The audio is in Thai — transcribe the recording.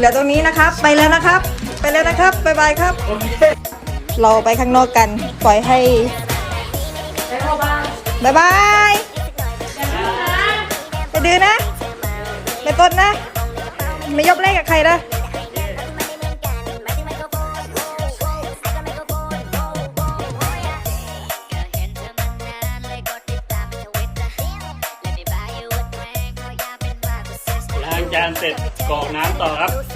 เหลือตรงนี้นะครับ ไปแล้วนะครับ ไปแล้วนะครับบ๊ายบายครับ เราไปข้างนอกกัน ปล่อยให้บ๊ายบายไปดื้อนะไปต้นนะ ไม่ยกเลขกับใครนะล้างจานเสร็จกรอกน้ำต่อครับ